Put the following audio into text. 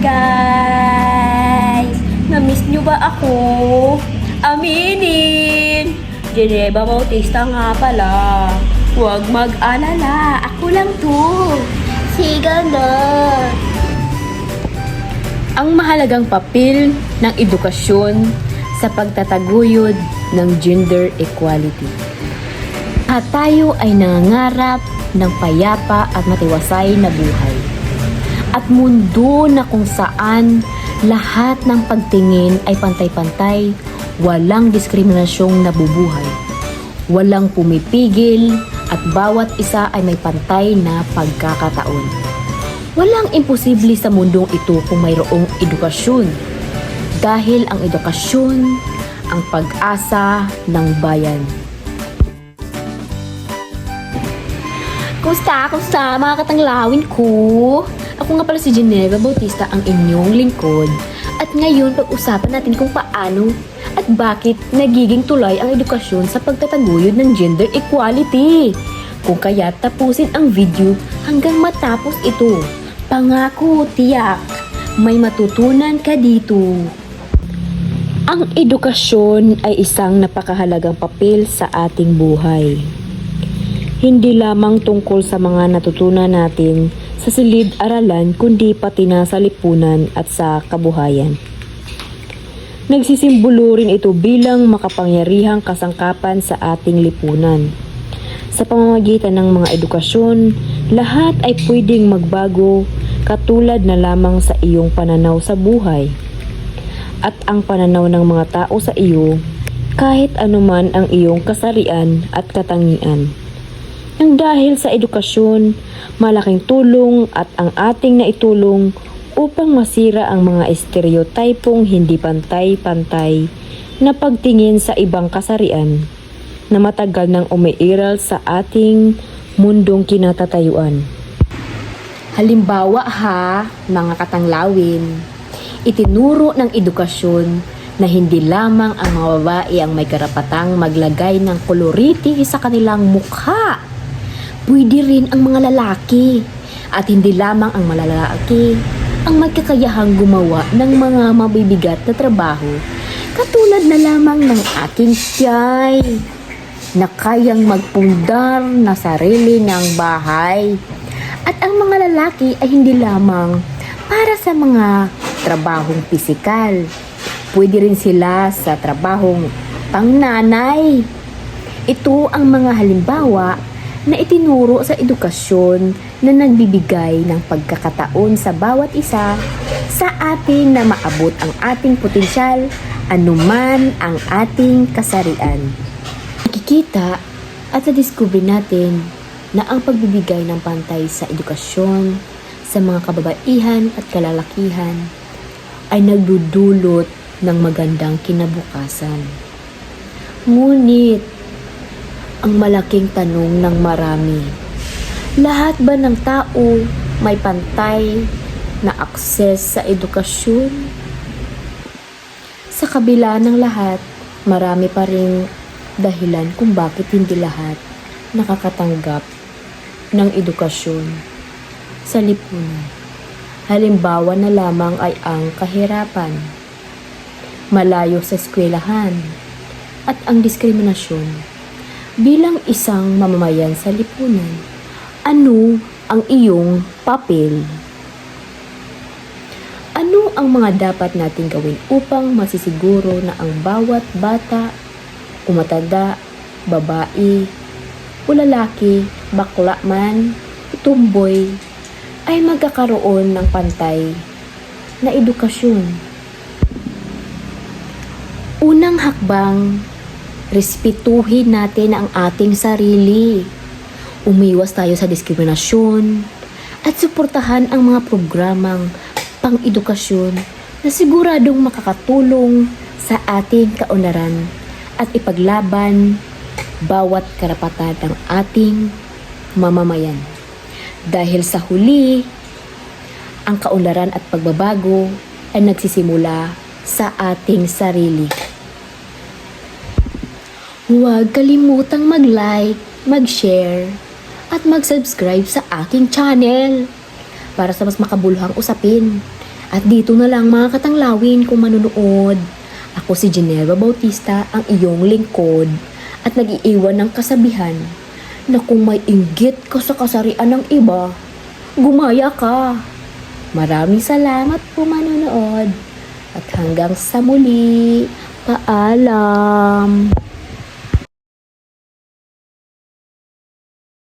guys! Na-miss nyo ba ako? Aminin! Geneva Bautista nga pala. Huwag mag-alala. Ako lang to. Sigaw na. Ang mahalagang papel ng edukasyon sa pagtataguyod ng gender equality. At tayo ay nangangarap ng payapa at matiwasay na buhay. At mundo na kung saan lahat ng pagtingin ay pantay-pantay, walang diskriminasyong nabubuhay. Walang pumipigil at bawat isa ay may pantay na pagkakataon. Walang imposible sa mundong ito kung mayroong edukasyon. Dahil ang edukasyon ang pag-asa ng bayan. Kumusta? Kumusta mga katanglawin ko? Ako nga pala si Geneva Bautista, ang inyong lingkod. At ngayon, pag-usapan natin kung paano at bakit nagiging tulay ang edukasyon sa pagtataguyod ng gender equality. Kung kaya tapusin ang video hanggang matapos ito. Pangako, tiyak, may matutunan ka dito. Ang edukasyon ay isang napakahalagang papel sa ating buhay hindi lamang tungkol sa mga natutunan natin sa silid-aralan kundi pati na sa lipunan at sa kabuhayan. Nagsisimbolo rin ito bilang makapangyarihang kasangkapan sa ating lipunan. Sa pamamagitan ng mga edukasyon, lahat ay pwedeng magbago katulad na lamang sa iyong pananaw sa buhay. At ang pananaw ng mga tao sa iyo, kahit anuman ang iyong kasarian at katangian nang dahil sa edukasyon, malaking tulong at ang ating naitulong upang masira ang mga estereotypong hindi pantay-pantay na pagtingin sa ibang kasarian na matagal nang umiiral sa ating mundong kinatatayuan. Halimbawa ha, mga katanglawin, itinuro ng edukasyon na hindi lamang ang mga babae ang may karapatang maglagay ng koloriti sa kanilang mukha pwede rin ang mga lalaki. At hindi lamang ang mga lalaki ang magkakayahang gumawa ng mga mabibigat na trabaho katulad na lamang ng aking tiyay na kayang magpundar na sarili ng bahay. At ang mga lalaki ay hindi lamang para sa mga trabahong pisikal. Pwede rin sila sa trabahong pangnanay. Ito ang mga halimbawa na itinuro sa edukasyon na nagbibigay ng pagkakataon sa bawat isa sa atin na maabot ang ating potensyal anuman ang ating kasarian. Nakikita at na-discover natin na ang pagbibigay ng pantay sa edukasyon sa mga kababaihan at kalalakihan ay nagdudulot ng magandang kinabukasan. Ngunit, ang malaking tanong ng marami. Lahat ba ng tao may pantay na akses sa edukasyon? Sa kabila ng lahat, marami pa rin dahilan kung bakit hindi lahat nakakatanggap ng edukasyon sa lipunan. Halimbawa na lamang ay ang kahirapan, malayo sa eskwelahan, at ang diskriminasyon bilang isang mamamayan sa lipunan, ano ang iyong papel? Ano ang mga dapat nating gawin upang masisiguro na ang bawat bata, umatanda, babae, o lalaki, bakla man, tumboy, ay magkakaroon ng pantay na edukasyon? Unang hakbang respetuhin natin ang ating sarili. Umiwas tayo sa diskriminasyon at suportahan ang mga programang pang-edukasyon na siguradong makakatulong sa ating kaunlaran at ipaglaban bawat karapatan ng ating mamamayan. Dahil sa huli, ang kaunlaran at pagbabago ay nagsisimula sa ating sarili. Huwag kalimutang mag-like, mag-share, at mag-subscribe sa aking channel para sa mas makabuluhang usapin At dito na lang mga katanglawin kung manunood. Ako si Geneva Bautista, ang iyong lingkod. At nag-iiwan ng kasabihan na kung may inggit ka sa kasarian ng iba, gumaya ka. Maraming salamat po manunood. At hanggang sa muli, paalam.